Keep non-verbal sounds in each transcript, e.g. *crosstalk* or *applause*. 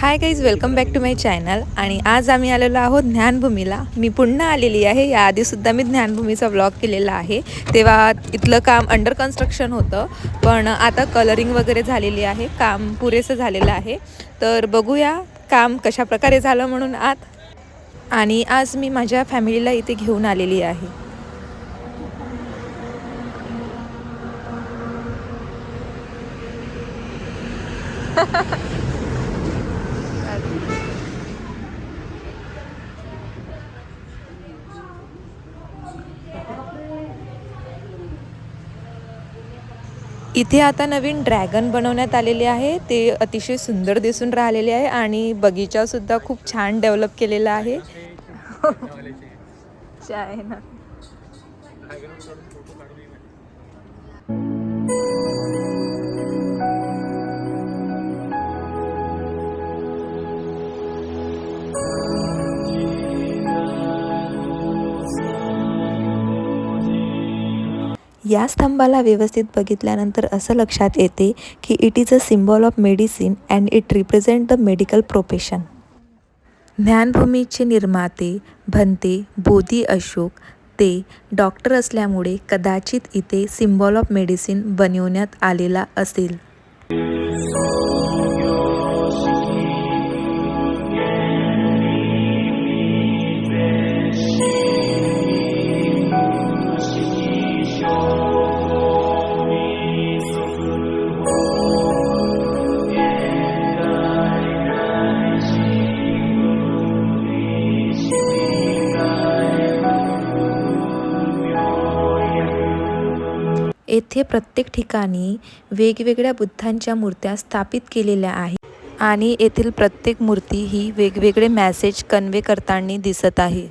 Hi guys welcome back to my channel आणि आज आम्ही आलेलो आहोत ज्ञानभूमीला. मी पुन्हा आलेली आहे. याआधीसुद्धा मी ज्ञानभूमीचा ब्लॉग केलेला आहे. तेव्हा इथलं काम अंडर कन्स्ट्रक्शन होतं. पण आता कलरिंग वगैरे झालेली आहे. काम पुरेसं झालेलं आहे. तर बघूया काम कशा प्रकारे झालं म्हणून आत. आणि आज मी माझ्या फॅमिलीला इथे घेऊन आलेली आहे. *laughs* इथे आता नवीन ड्रॅगन बनवण्यात आलेले आहे. ते अतिशय सुंदर दिसून राहिलेले आहे आणि बगीचा सुद्धा खूप छान डेव्हलप केलेला आहे. चाय या स्तंभाला व्यवस्थित बघितल्यानंतर असं लक्षात येते की it is a symbol of medicine and it represent the medical profession ज्ञानभूमीचे निर्माते भंते बोधी अशोक ते डॉक्टर असल्यामुळे कदाचित इथे सिम्बॉल ऑफ मेडिसिन बनवण्यात आलेला असेल. येथे प्रत्येक ठिकाणी वेगवेगळ्या बुद्धांच्या मूर्त्या स्थापित केलेल्या आहेत आणि येथील प्रत्येक मूर्ती ही वेगवेगळे मॅसेज कन्वे करताना दिसत आहे.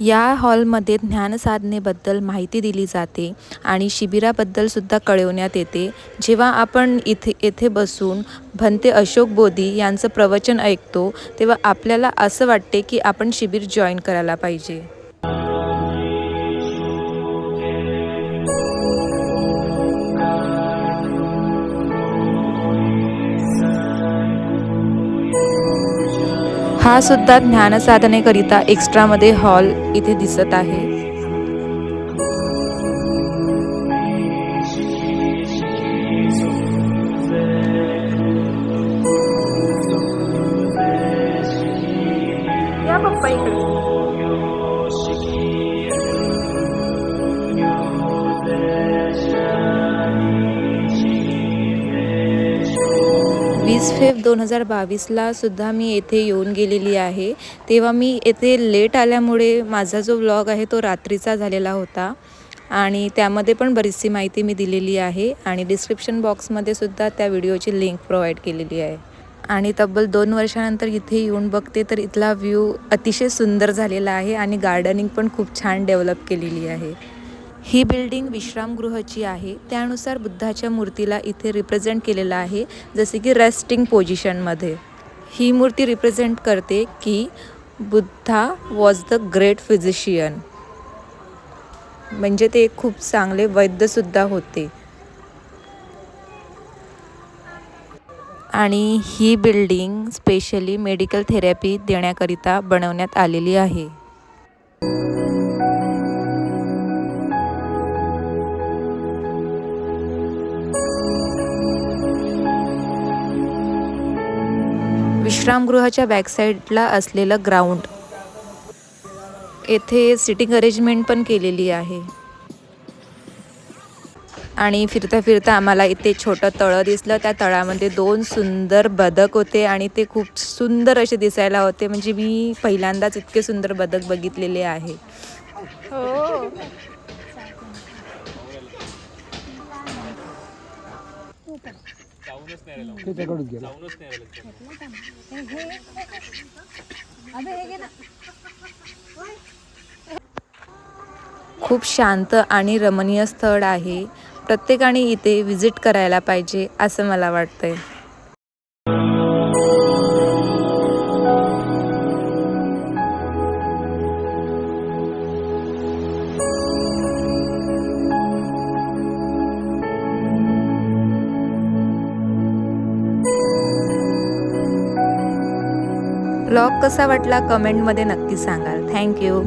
या हॉलमध्ये ज्ञानसाधनेबद्दल माहिती दिली जाते आणि शिबिराबद्दल सुद्धा कळवण्यात येते. जेव्हा आपण इथे येथे बसून भंते अशोक बोधी यांचं प्रवचन ऐकतो तेव्हा आपल्याला असं वाटते की आपण शिबिर जॉईन करायला पाहिजे. हा सुद्धा ज्ञानसाधनेकरिता एक्स्ट्रामध्ये हॉल इथे दिसत आहे. या पप्पा इकडे. वीस फेब दोन हजार बावीसला सुद्धा मी येथे येऊन गेलेली आहे. तेव्हा मी येथे लेट आल्यामुळे माझा जो व्लॉग आहे तो रात्रीचा झालेला होता. आणि त्यामध्ये पण बरीचशी माहिती मी दिलेली आहे आणि डिस्क्रिप्शन बॉक्समध्ये सुद्धा त्या व्हिडिओची लिंक प्रोव्हाइड केलेली आहे. आणि तब्बल दोन वर्षानंतर इथे येऊन बघते तर इथला व्ह्यू अतिशय सुंदर झालेला आहे आणि गार्डनिंग पण खूप छान डेव्हलप केलेली आहे. ही बिल्डिंग विश्रामगृहाची आहे. त्यानुसार बुद्धाच्या मूर्तीला इथे रिप्रेझेंट केलेलं आहे जसे की रेस्टिंग पोझिशनमध्ये ही मूर्ती रिप्रेझेंट करते की Buddha was the great physician म्हणजे ते खूप चांगले वैद्यसुद्धा होते. आणि ही बिल्डिंग स्पेशली मेडिकल थेरपी देण्याकरिता बनवण्यात आलेली आहे. विश्रामगृहाच्या बॅकसाईडला असलेलं ग्राउंड येथे सिटिंग अरेंजमेंट पण केलेली आहे. आणि फिरता फिरता आम्हाला इथे छोटं तळं दिसलं. त्या तळामध्ये दोन सुंदर बदक होते आणि ते खूप सुंदर असे दिसायला होते. म्हणजे मी पहिल्यांदाच इतके सुंदर बदक बघितलेले आहे. हो. त्याच्याकडून गेला. खूप शांत आणि रमणीय स्थळ आहे. प्रत्येकाने इथे विजिट करायला पाहिजे असं मला वाटतंय. ब्लॉग कसा वाटला कमेंटमध्ये नक्की सांगाल. थँक्यू